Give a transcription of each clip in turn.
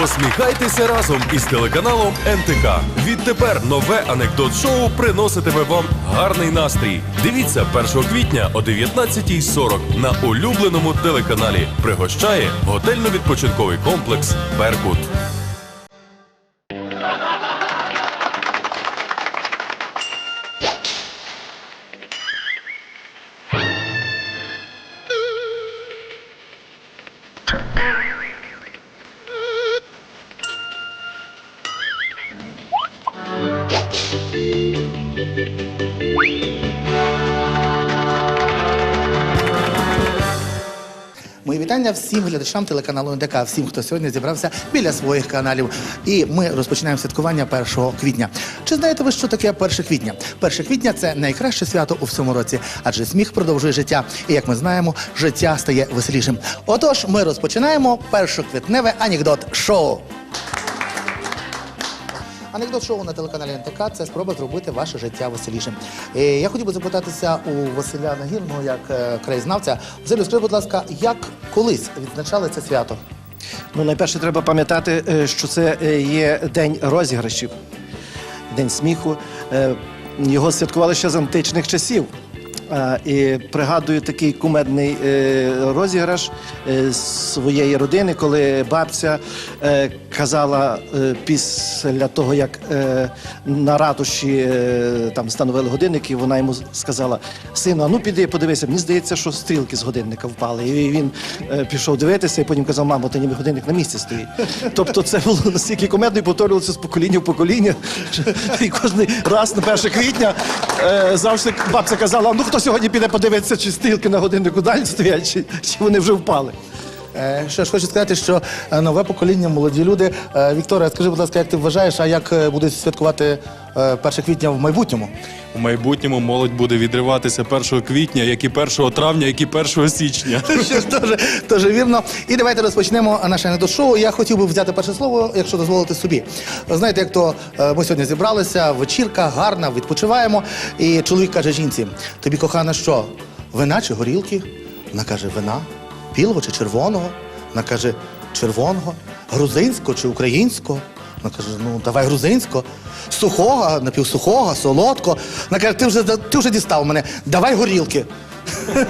Посміхайтеся разом із телеканалом НТК. Відтепер нове анекдот-шоу приноситиме вам гарний настрій. Дивіться 1 квітня о 19.40 на улюбленому телеканалі. Пригощає готельно-відпочинковий комплекс Беркут. Всім глядачам телеканалу НДК, всім, хто сьогодні зібрався біля своїх каналів. І ми розпочинаємо святкування 1 квітня. Чи знаєте ви, що таке 1 квітня? 1 квітня це найкраще свято у всьому році, адже сміх продовжує життя. І як ми знаємо, життя стає веселішим. Отож, ми розпочинаємо першоквітневе анекдот шоу. Анекдот шоу на телеканалі НТК це спроба зробити ваше життя веселішим. Е, Я хотів би запитатися у Василя Нагірного, як е, краєзнавця. Василю, скажи, будь ласка, як колись відзначали це свято? Ну, найперше треба пам'ятати, е, що це є день розіграшів, день сміху. Його святкували ще з античних часів. І пригадую такий кумедний е, розіграш е, своєї родини, коли бабця е, казала після того, як на ратуші там встановили годинники, вона йому сказала: сину, а ну піди, подивися, мені здається, що стрілки з годинника впали. І він пішов дивитися, і потім казав, мамо, ти ніби годинник на місці стоїть. Тобто це було настільки кумедно і повторювалося з покоління в покоління. І кожен раз на 1 квітня завжди бабця казала: ну хто сьогодні піде подивитися, чи стрілки на годиннику далі стоять, чи, чи вони вже впали. Е, Що ж хочу сказати, що е, нове покоління, молоді люди. Е, Вікторія, скажи, будь ласка, як ти вважаєш, а як е, будуть святкувати 1 квітня в майбутньому? У майбутньому молодь буде відриватися 1 квітня, як і 1 травня, як і 1 січня. Що ж теж, теж вірно. І давайте розпочнемо наше анекдот-шоу. Я хотів би взяти перше слово, якщо дозволити собі. Знаєте, як то е, ми сьогодні зібралися, вечірка гарна, відпочиваємо. І чоловік каже жінці: тобі кохана, що? Вина чи горілки? Вона каже, вина, білого чи червоного? Вона каже, червоного, грузинського чи українського? Вона каже, ну давай грузинського, сухого, напівсухого, солодкого. Вона каже, ти вже ти вже дістав мене, давай горілки.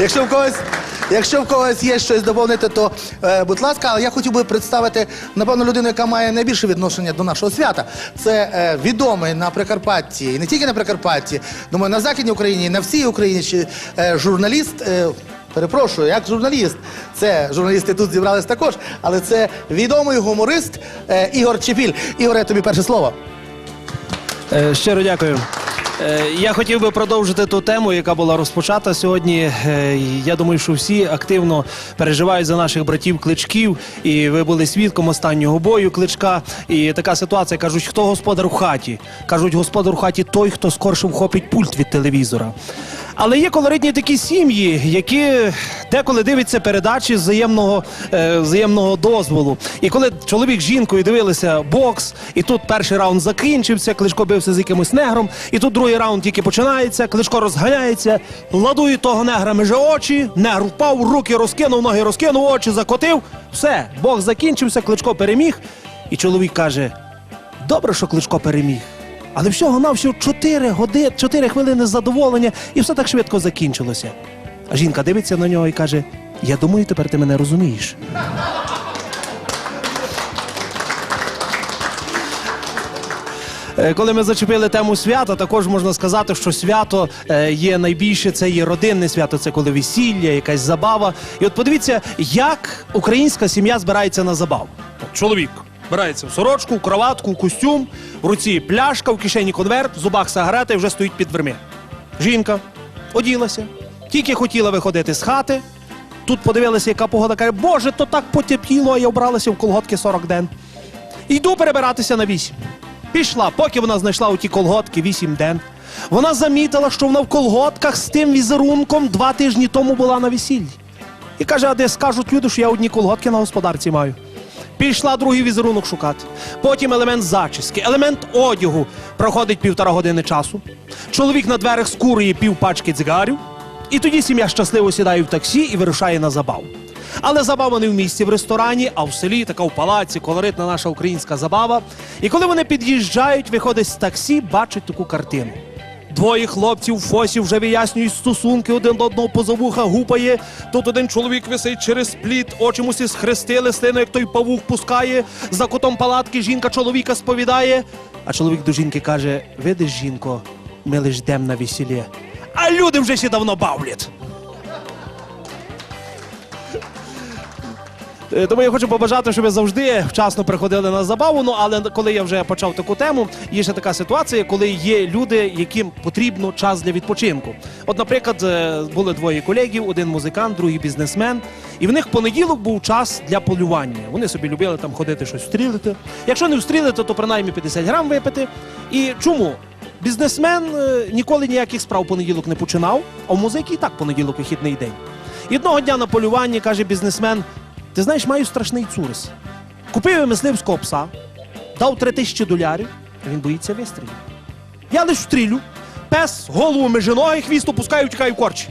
Якщо в когось, якщо в когось є щось доповнити, то е, будь ласка, але я хотів би представити напевно людину, яка має найбільше відношення до нашого свята. Це е, відомий на Прикарпатті, і не тільки на Прикарпатті, думаю, на Західній Україні, і на всій Україні е, журналіст. Е, Перепрошую, як журналіст. Це журналісти тут зібрались також, але це відомий гуморист е, Ігор Чепіль. Ігоре, тобі перше слово. Е, Щиро дякую. Е, Я хотів би продовжити ту тему, яка була розпочата сьогодні. Е, Я думаю, що всі активно переживають за наших братів кличків, і ви були свідком останнього бою кличка. І така ситуація кажуть, хто господар у хаті? кажуть, господар у хаті той, хто скорше вхопить пульт від телевізора. Але є колоритні такі сім'ї, які деколи дивляться передачі взаємного, е, взаємного дозволу. І коли чоловік з жінкою дивилися бокс, і тут перший раунд закінчився, Кличко бився з якимось негром, і тут другий раунд тільки починається, Кличко розганяється, ладує того негра меже очі, негр впав, руки розкинув, ноги розкинув, очі закотив. Все, бокс закінчився, Кличко переміг. І чоловік каже: Добре, що Кличко переміг. Але всього навсього 4 години, 4 хвилини задоволення, і все так швидко закінчилося. А жінка дивиться на нього і каже: Я думаю, тепер ти мене розумієш. Е, Коли ми зачепили тему свята, також можна сказати, що свято е, є найбільше, це є родинне свято, це коли весілля, якась забава. І от подивіться, як українська сім'я збирається на забаву. Чоловік збирається в сорочку, кроватку, костюм, в руці пляшка, в кишені конверт, в зубах сигарета і вже стоїть під дверми. Жінка оділася, тільки хотіла виходити з хати. Тут подивилася, яка погода, каже, боже, то так потепліло, а я вбралася в колготки 40 ден. Йду перебиратися на вісім. Пішла, поки вона знайшла у ті колготки вісім ден. Вона замітила, що вона в колготках з тим візерунком два тижні тому була на весіллі. І каже, а де скажуть люди, що я одні колготки на господарці маю. Пішла другий візерунок шукати. Потім елемент зачіски, елемент одягу. Проходить півтора години часу. Чоловік на дверях скурує пів пачки цигарів. І тоді сім'я щасливо сідає в таксі і вирушає на забаву. Але забава не в місті в ресторані, а в селі, така в палаці, колоритна наша українська забава. І коли вони під'їжджають, виходить з таксі, бачать таку картину. Двоє хлопців в фосі вже вияснюють стосунки один до одного поза вуха гупає. Тут один чоловік висить через пліт, очі мусі схрестили, слину, як той павук пускає. За кутом палатки жінка чоловіка сповідає. А чоловік до жінки каже: Видиш, жінко, ми лиш дем на весілля. А люди вже ще давно бавлять. Тому я хочу побажати, щоб ви завжди вчасно приходили на забаву. Ну але коли я вже почав таку тему, є ще така ситуація, коли є люди, яким потрібно час для відпочинку. От, наприклад, е, були двоє колегів: один музикант, другий бізнесмен. І в них понеділок був час для полювання. Вони собі любили там ходити щось стрілити. Якщо не встрілити, то принаймні 50 грам випити. І чому? Бізнесмен е, ніколи ніяких справ понеділок не починав, а в музики і так понеділок вихідний день. І одного дня на полюванні каже бізнесмен: ти знаєш, маю страшний цурис. Купив я мисливського пса, дав три тисячі долярів, а він боїться вистрілів. Я лиш стрілю, пес голову межи ноги, хвіст опускаю, втікаю в корчі.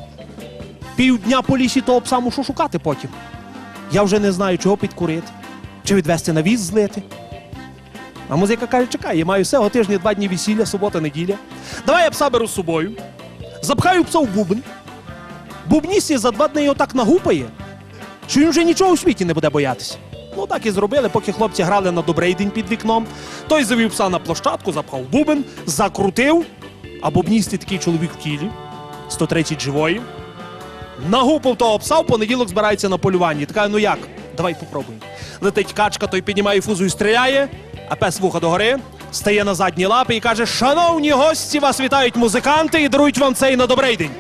Півдня по лісі того пса мушу шукати потім. Я вже не знаю, чого підкурити, чи відвести на віз злити. А музика каже, чекай, я маю всього тижня два дні весілля, субота, неділя. Давай я пса беру з собою, запхаю пса в бубен. Бубнісі за два дні його так нагупає, що він вже нічого у світі не буде боятися. Ну так і зробили, поки хлопці грали на добрий день під вікном. Той завів пса на площадку, запхав бубен, закрутив, а бубністі такий чоловік в тілі, 130 живої. Нагупав того пса, в понеділок збирається на полюванні. Така, ну як? Давай попробуємо. Летить качка, той піднімає фузу і стріляє, а пес вуха догори, стає на задні лапи і каже: Шановні гості, вас вітають музиканти і дарують вам цей на добрий день.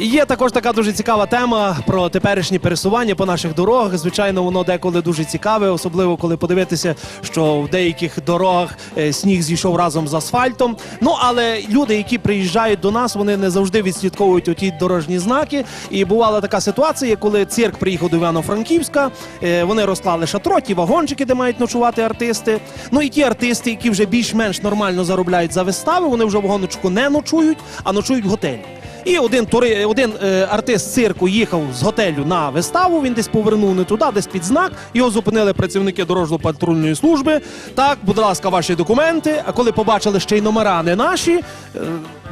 Є також така дуже цікава тема про теперішні пересування по наших дорогах. Звичайно, воно деколи дуже цікаве, особливо коли подивитися, що в деяких дорогах е, сніг зійшов разом з асфальтом. Ну але люди, які приїжджають до нас, вони не завжди відслідковують оті дорожні знаки. І бувала така ситуація, коли цирк приїхав до Івано-Франківська, е, вони розклали шатро, ті вагончики, де мають ночувати артисти. Ну і ті артисти, які вже більш-менш нормально заробляють за вистави, вони вже в вагоночку не ночують, а ночують в готелі. І один один е, артист цирку їхав з готелю на виставу. Він десь повернув не туди, десь під знак. Його зупинили працівники дорожньо-патрульної служби. Так, будь ласка, ваші документи. А коли побачили ще й номера не наші, е,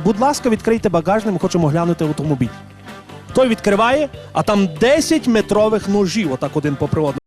будь ласка, відкрийте багажник, ми хочемо глянути автомобіль. Той відкриває, а там 10 метрових ножів, отак один по приводу.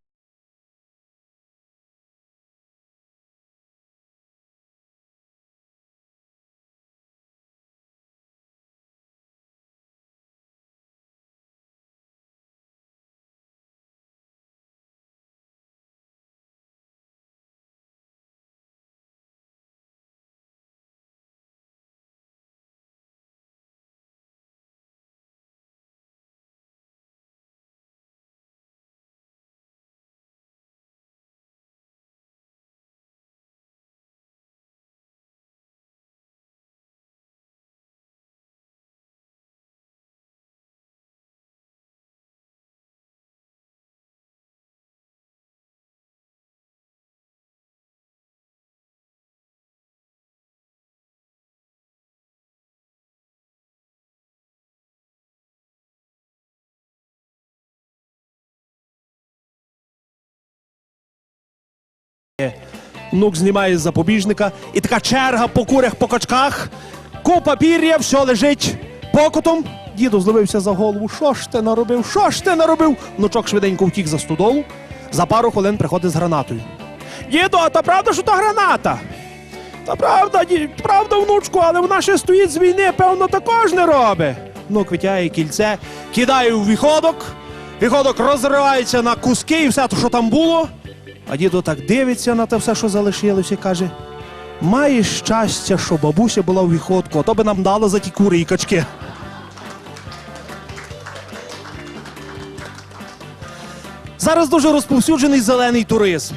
Внук знімає з запобіжника, і така черга по курях, по качках, купа пір'я, все лежить покотом. Діду зловився за голову. Що ж ти наробив? Що ж ти наробив? Внучок швиденько втік за стодолу. За пару хвилин приходить з гранатою. Діду, а та правда, що то граната? Та правда, ді, правда, внучку, але вона ще стоїть з війни, певно, також не робить. Внук витягає кільце, кидає у виходок, виходок розривається на куски і все, що там було. А дідо так дивиться на те все, що залишилося, і каже: маєш щастя, що бабуся була в віходку, а то би нам дала за ті кури і качки. Зараз дуже розповсюджений зелений туризм.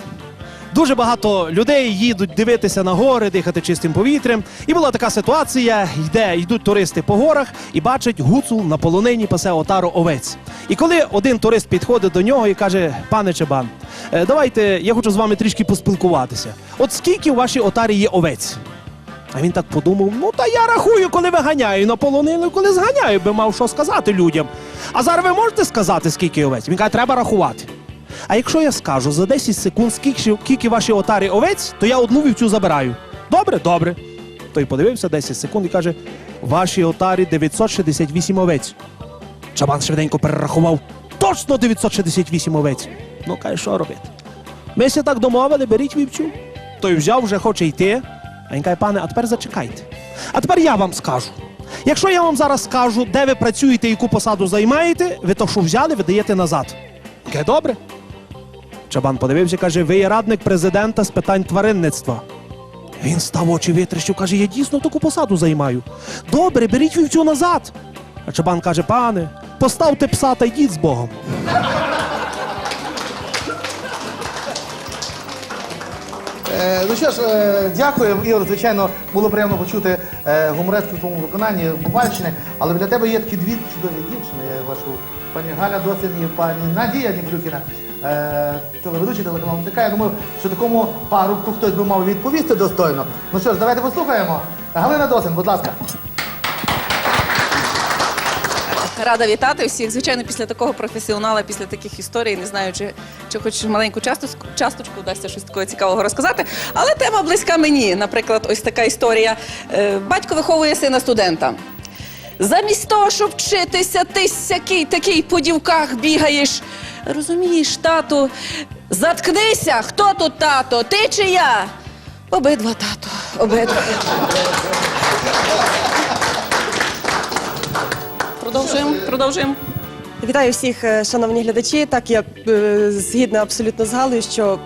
Дуже багато людей їдуть дивитися на гори, дихати чистим повітрям. І була така ситуація: йде, йдуть туристи по горах і бачать гуцул на полонині пасе отару овець. І коли один турист підходить до нього і каже: Пане Чебан, е, давайте я хочу з вами трішки поспілкуватися. От скільки у вашій отарі є овець? А він так подумав: ну та я рахую, коли виганяю на полонину, коли зганяю, би мав що сказати людям. А зараз ви можете сказати, скільки овець? Він каже, треба рахувати. А якщо я скажу за 10 секунд, скільки, скільки ваші отарі овець, то я одну вівцю забираю. Добре, добре. Той подивився 10 секунд і каже: ваші отарі 968 овець. Чабан швиденько перерахував. Точно 968 овець. Ну, каже, що робити? Ми ся так домовили, беріть вівцю. Той взяв, вже хоче йти. А він каже, пане, а тепер зачекайте. А тепер я вам скажу. Якщо я вам зараз скажу, де ви працюєте, яку посаду займаєте, ви то, що взяли, ви даєте назад. Каже, добре. Чабан подивився, каже, ви є радник президента з питань тваринництва. Він став очі витріщив, каже, я дійсно таку посаду займаю. Добре, беріть вівцю назад. А чабан каже, пане, поставте пса та йдіть з Богом. Е, ну що ж, е, дякую, Ігор. Звичайно, було приємно почути е, гуморетки в твоєму виконанні Бувальщини. Але для тебе є такі дві чудові дівчини. Я бачу пані Галя Доцин і пані Надія Ніклюкіна, е, телеведучі телеканалу МТК. Я думаю, що такому парубку хтось би мав відповісти достойно. Ну що ж, давайте послухаємо. Галина Доцин, будь ласка. Рада вітати всіх. Звичайно, після такого професіонала, після таких історій, не знаю, чи, чи хоч маленьку часточку, часточку вдасться щось такого цікавого розказати. Але тема близька мені. Наприклад, ось така історія. Е, Батько виховує сина студента. Замість того, щоб вчитися, ти сякий такий по дівках бігаєш. Розумієш, тату, заткнися, хто тут тато? Ти чи я? Обидва, тато, обидва. Продовжуємо, продовжуємо. Вітаю всіх, е, шановні глядачі. Так, я е, згідна абсолютно з Галою, що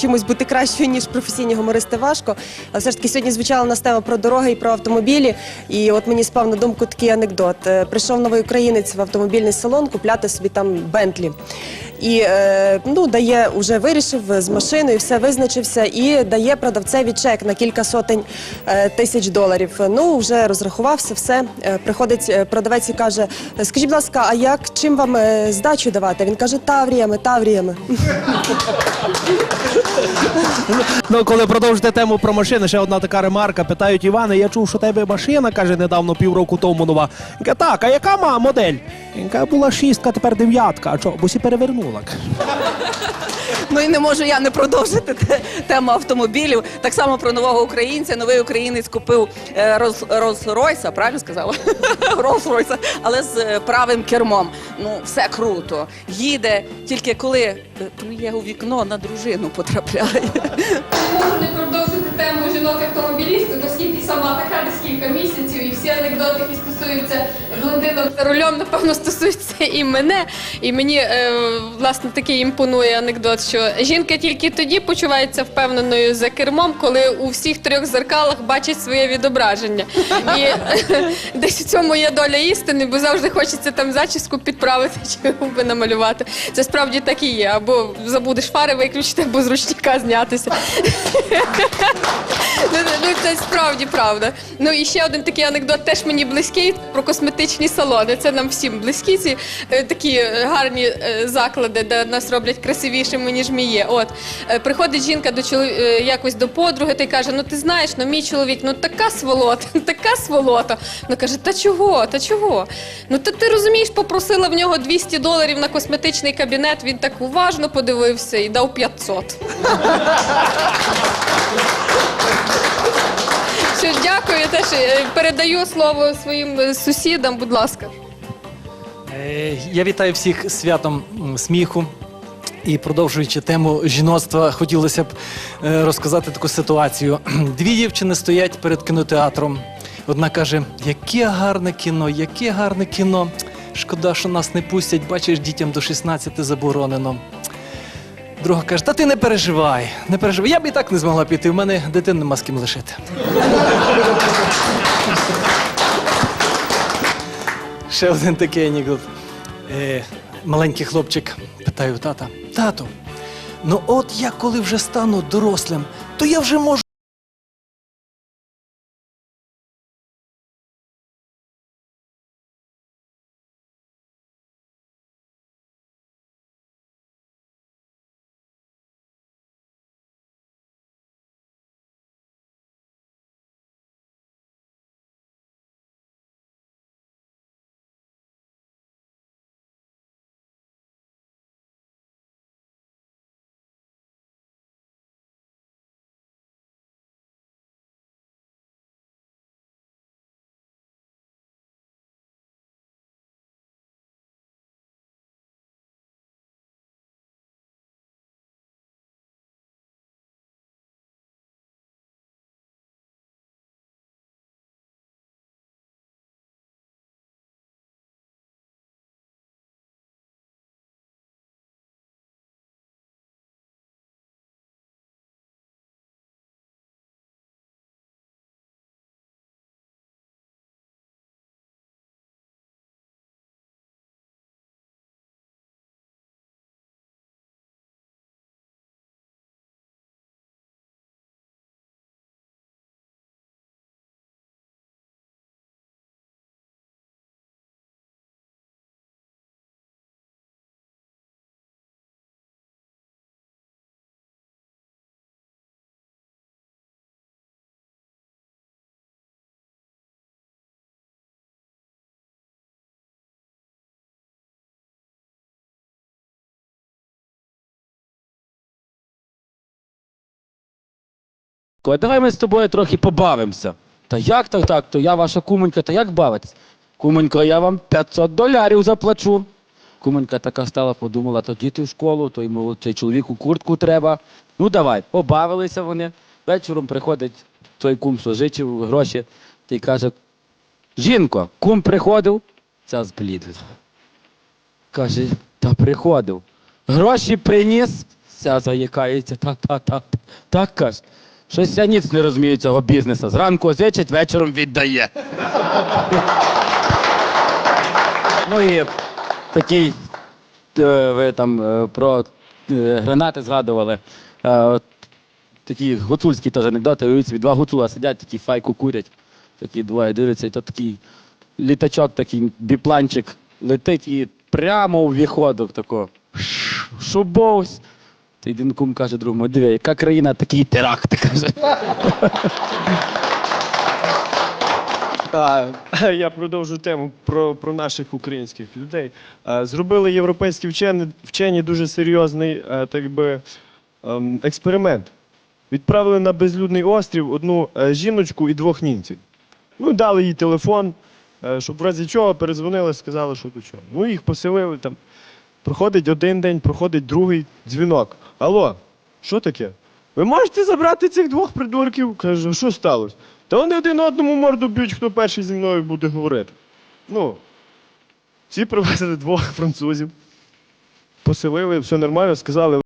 чимось бути кращою, ніж професійні гумористи важко. Але все ж таки сьогодні звучала нас тема про дороги і про автомобілі. І от мені спав на думку такий анекдот. Е, Прийшов новий українець в автомобільний салон купляти собі там Бентлі. І е, ну, дає, вже вирішив з машиною, все визначився і дає продавцеві чек на кілька сотень е, тисяч доларів. Ну, вже розрахувався, все. Приходить продавець і каже: Скажіть, будь ласка, а як чим вам здачу давати? Він каже, тавріями, тавріями. Ну, коли продовжите тему про машини, ще одна така ремарка. Питають Іване, я чув, що тебе машина, каже, недавно півроку тому нова. Каже, так, а яка ма модель? Каже, була шістка, тепер дев'ятка. А чого? бо сі перевернула. Ну і не можу я не продовжити те- тему автомобілів. Так само про нового українця. Новий українець купив е, Rolls-Royce, правильно сказала? Rolls-Royce, але з е, правим кермом. Ну, все круто. Їде, тільки коли е, плює у вікно на дружину потрапляє. Можу не продовжити тему жінок-автомобілістів, оскільки сама така десь кілька місяців, і всі анекдоти, які стосуються блондинок за рулем, напевно, стосуються і мене. І мені е, власне такий імпонує анекдот, що жінка тільки тоді почувається впевненою за кермом, коли у всіх трьох зеркалах бачить своє відображення. І десь в цьому є доля істини, бо завжди хочеться там зачіску підправити чи губи намалювати. Це справді так і є. Або забудеш фари виключити, або з ручника знятися. Ну, ну, це справді правда. Ну і ще один такий анекдот теж мені близький про косметичні салони. Це нам всім близькі ці е, такі гарні е, заклади, де нас роблять красивішими, ніж ми. От Е, приходить жінка до чолов... е, якось до подруги та й каже: Ну ти знаєш, ну мій чоловік, ну така сволота, така сволота. Вона каже: Та чого? Та чого? Ну та ти розумієш, попросила в нього 200 доларів на косметичний кабінет. Він так уважно подивився і дав 500. Що дякую. Теж е, передаю слово своїм сусідам, будь ласка. Я вітаю всіх святом сміху. І продовжуючи тему жіноцтва, хотілося б е, розказати таку ситуацію. Дві дівчини стоять перед кінотеатром. Одна каже: яке гарне кіно, яке гарне кіно. Шкода, що нас не пустять, бачиш, дітям до 16 заборонено. Друга каже: Та ти не переживай, не переживай. Я б і так не змогла піти. В мене дитин нема з ким лишити. Ще один такий анекдот. Е, маленький хлопчик питає у тата: тату, ну от я коли вже стану дорослим, то я вже можу. Давай ми з тобою трохи побавимося. Та як так так? То я ваша кумонька, та як бавитись? Кумонько, я вам 500 долярів заплачу. Кумонька така стала, подумала, то діти в школу, то йому цей чоловіку куртку треба. Ну давай, побавилися вони. Вечором приходить той кум, що жичив гроші, та й каже: Жінко, кум приходив, ця зблідла. Каже, та приходив. Гроші приніс, ця заїкається, та та та так каже. Щось я ніц не розумію цього бізнесу. Зранку зичить, вечором віддає. ну і такий, е, ви там е, про е, гранати згадували. Такі гуцульські теж анекдоти, уявіть два гуцула сидять, такі файку курять. Такі двоє дивляться, і то такий літачок, такий біпланчик летить і прямо у віходок тако. Шубовсь. Та один кум каже другому, диви, яка країна, такий теракт, каже. А, я продовжу тему про, про наших українських людей. А, Зробили європейські вчені, вчені дуже серйозний так би, ем, експеримент. Відправили на безлюдний острів одну е, жіночку і двох німців. Ну, дали їй телефон, е, щоб в разі чого перезвонили, сказали, що до чого. Ну, їх поселили там. Проходить один день, проходить другий дзвінок. Алло, що таке? Ви можете забрати цих двох придурків? Кажу, що сталося? Та вони один одному морду б'ють, хто перший зі мною буде говорити. Ну, всі привезли двох французів, поселили, все нормально, сказали.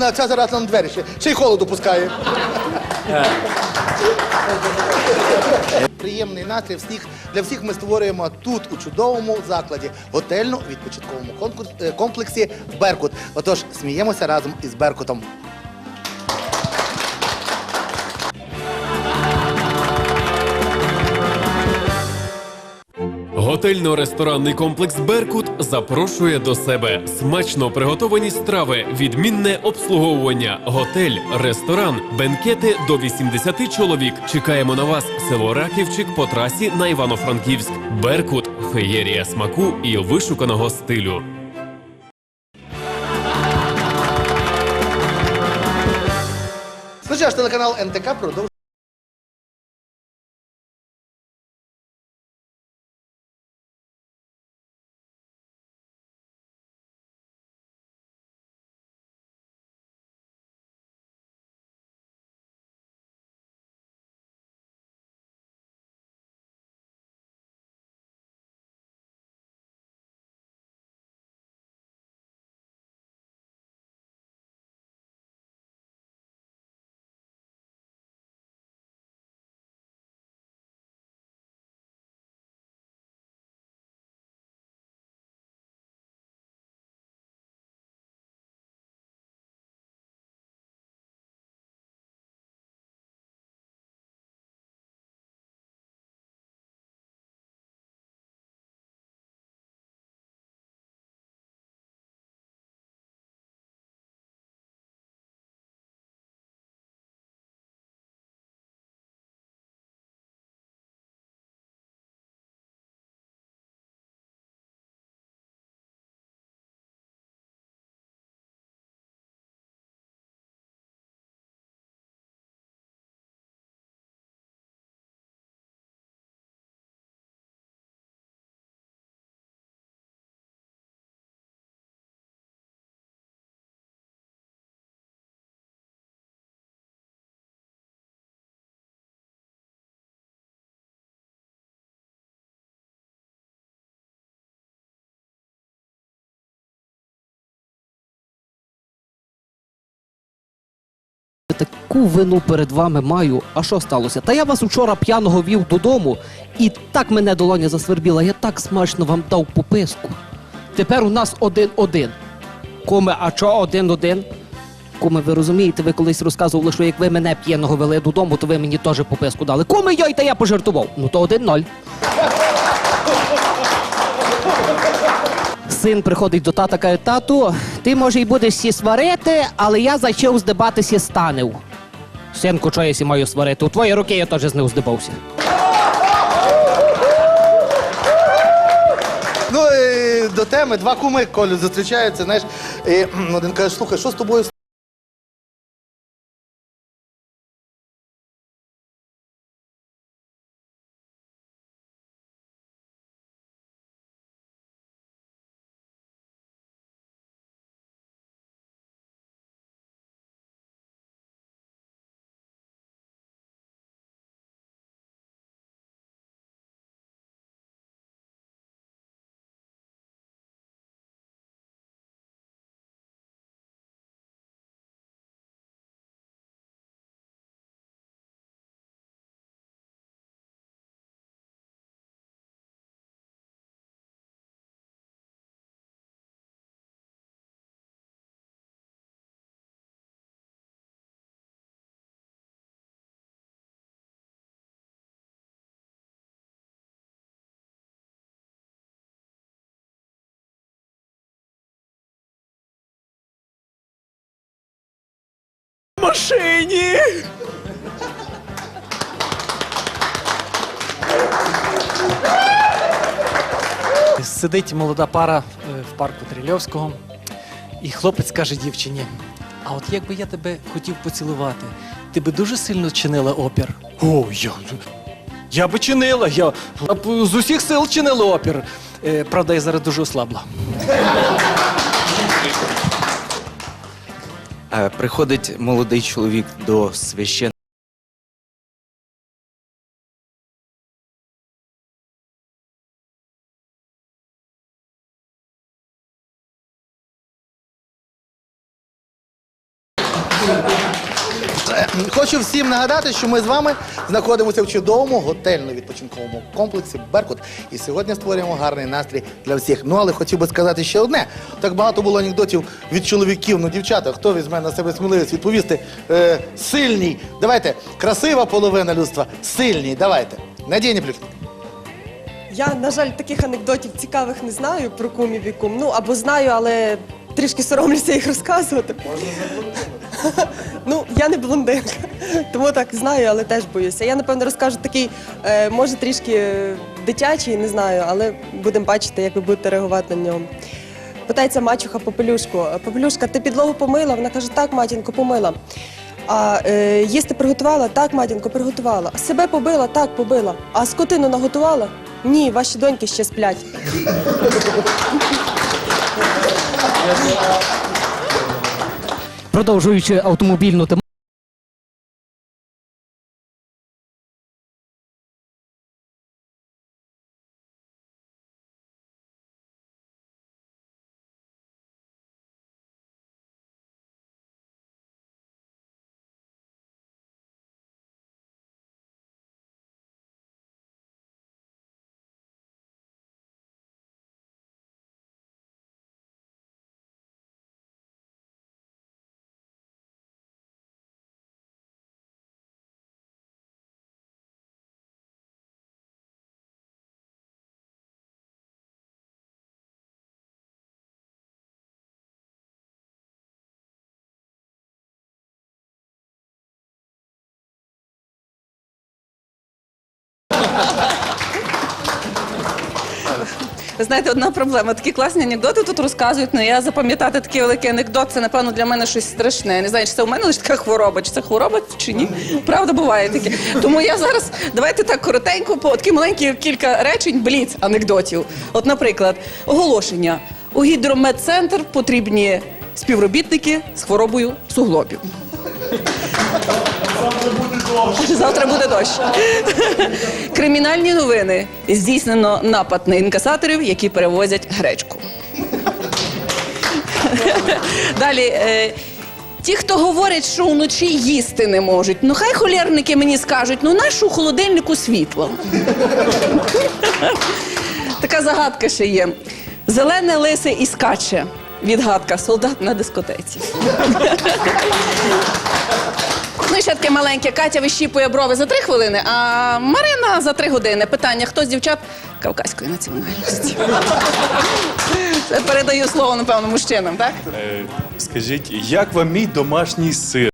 На ця зараз нам двері ще, ще й холоду пускає. Приємний настрій всіх для всіх ми створюємо тут у чудовому закладі готельно-відпочатковому е, комплексі Беркут. Отож, сміємося разом із Беркутом. Готельно-ресторанний комплекс Беркут запрошує до себе смачно приготовані страви, відмінне обслуговування, готель, ресторан, бенкети до 80 чоловік. Чекаємо на вас, село Раківчик по трасі на Івано-Франківськ. Беркут феєрія смаку і вишуканого стилю. Ну що ж, телеканал НТК продовжує. Таку вину перед вами маю. А що сталося? Та я вас вчора п'яного вів додому, і так мене долоня засвербіла, я так смачно вам дав пописку. Тепер у нас один-один. Куме, а чо один-один? Куме, ви розумієте, ви колись розказували, що як ви мене п'яного вели додому, то ви мені теж пописку дали. Куме, йой, та я пожартував. Ну то один-ноль. Син приходить до тата, каже, тату, ти може і будеш всі сварити, але я зачав здибатися станев. Синку, що я сі маю сварити? У твої руки я теж з ним здибався. Ну, і до теми два куми Колю зустрічаються, знаєш, і один каже, слухай, що з тобою машині. Сидить молода пара е, в парку Трильовського, і хлопець каже дівчині: А от як би я тебе хотів поцілувати, ти би дуже сильно чинила опір. О, я, я би чинила, я, я б з усіх сил чинила опір. Е, правда, я зараз дуже ослабла. Приходить молодий чоловік до священника. Хочу всім нагадати, що ми з вами знаходимося в чудовому готельно-відпочинковому комплексі Беркут. І сьогодні створюємо гарний настрій для всіх. Ну але хотів би сказати ще одне. Так багато було анекдотів від чоловіків. Ну, дівчата, хто візьме на себе сміливість відповісти? Е, сильний. Давайте, красива половина людства. Сильний. Давайте. Надія Неплюхник. Я, на жаль, таких анекдотів цікавих не знаю про кумів і кум. Ну або знаю, але трішки соромлюся їх розказувати. Ну, я не блондинка, тому так знаю, але теж боюся. Я, напевно, розкажу такий, е, може, трішки дитячий, не знаю, але будемо бачити, як ви будете реагувати на нього. Питається мачуха Попелюшку. Попелюшка, ти підлогу помила? Вона каже, так, матінко, помила. А е, їсти приготувала? Так, матінко, приготувала. А себе побила? Так, побила. А скотину наготувала? Ні, ваші доньки ще сплять. Продовжуючи автомобільну тематику. Знаєте, одна проблема. Такі класні анекдоти тут розказують. Ну я запам'ятати такий великий анекдот, це напевно для мене щось страшне. Не знаю, чи це у мене лише така хвороба, чи це хвороба, чи ні. Правда, буває таке. Тому я зараз давайте так коротенько, по такі маленькі кілька речень, бліц анекдотів. От, наприклад, оголошення. У гідрометцентр потрібні співробітники з хворобою суглобів. Завтра буде дощ. Кримінальні новини. Здійснено напад на інкасаторів, які перевозять гречку. Далі. е, ті, хто говорять, що вночі їсти не можуть, ну хай холєрники мені скажуть, ну нащо у холодильнику світло? Така загадка ще є. Зелене лисе і скаче. Відгадка солдат на дискотеці. Ну і ще таке маленьке. Катя вищіпує брови за три хвилини, а Марина за три години. Питання: хто з дівчат кавказької національності? Це передаю слово, напевно, мужчинам, так? Е, скажіть, як вам мій домашній сир?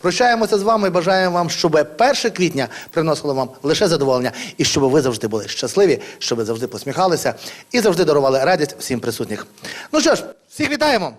Прощаємося з вами і бажаємо вам, щоб 1 квітня приносило вам лише задоволення, і щоб ви завжди були щасливі, щоб ви завжди посміхалися і завжди дарували радість всім присутніх. Ну що ж, всіх вітаємо!